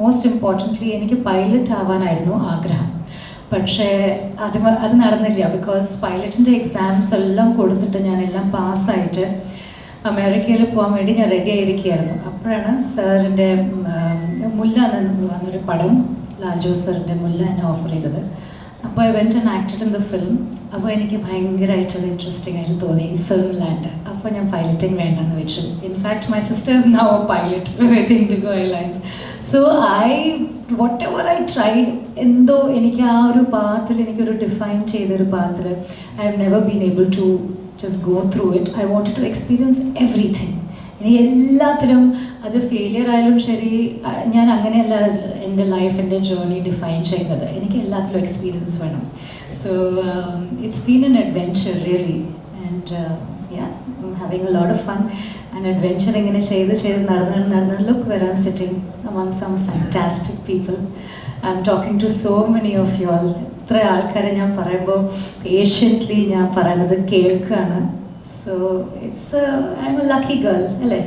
Most importantly എനിക്ക് pilot ആവാനായിരുന്നു ആഗ്രഹം. പക്ഷേ അത് അത് നടന്നില്ല. ബിക്കോസ് പൈലറ്റിന്റെ എക്സാംസ് എല്ലാം കൊടുത്തിട്ട് ഞാൻ എല്ലാം പാസ്സായിട്ട് അമേരിക്കയിൽ പോകാൻ വേണ്ടി ഞാൻ റെഡി ആയിരിക്കുകയായിരുന്നു. അപ്പോഴാണ് സാറിന്റെ മുല്ല എന്ന് എന്നൊരു പടം ലാൽജോ സാറിന്റെ മുല്ല എന്നെ ഓഫർ ചെയ്തത്. അപ്പോൾ I went and acted in the film അപ്പോൾ എനിക്ക് ഭയങ്കരമായിട്ട് അത് ഇൻട്രസ്റ്റിംഗ് ആയിട്ട് തോന്നി ഫിലിം ലാൻഡ് അപ്പോൾ ഞാൻ പൈലറ്റിംഗ് വേണ്ടെന്ന് വെച്ചു. In fact my sisters now pilot with Go Airlines so I whatever I tried എന്തോ എനിക്ക് ആ ഒരു പാത്തിൽ എനിക്കൊരു ഡിഫൈൻ ചെയ്തൊരു പാത്തിൽ I have never been able to just go through it I want to experience everything എനിക്ക് എല്ലാത്തിലും അത് ഫെയിലിയർ ആയാലും ശരി ഞാൻ അങ്ങനെയല്ല എന്റെ ലൈഫ് എന്റെ ജേർണി ഡിഫൈൻ ചെയ്യുന്നത്. എനിക്ക് എല്ലാത്തിലും എക്സ്പീരിയൻസ് വേണം. So it's been an adventure really and having a lot of fun and adventure ഇങ്ങനെ ചെയ്ത് ചെയ്ത് നടന്ന് നടന്ന് look where am sitting among some fantastic people I'm talking to so many of you all ഇത്ര ആൾക്കാരെ ഞാൻ പറയുമ്പോൾ പേഷ്യന്റ്ലി ഞാൻ പറയുന്നത് കേൾക്കുകയാണ്. So it's I'm a lucky girl അല്ലേ?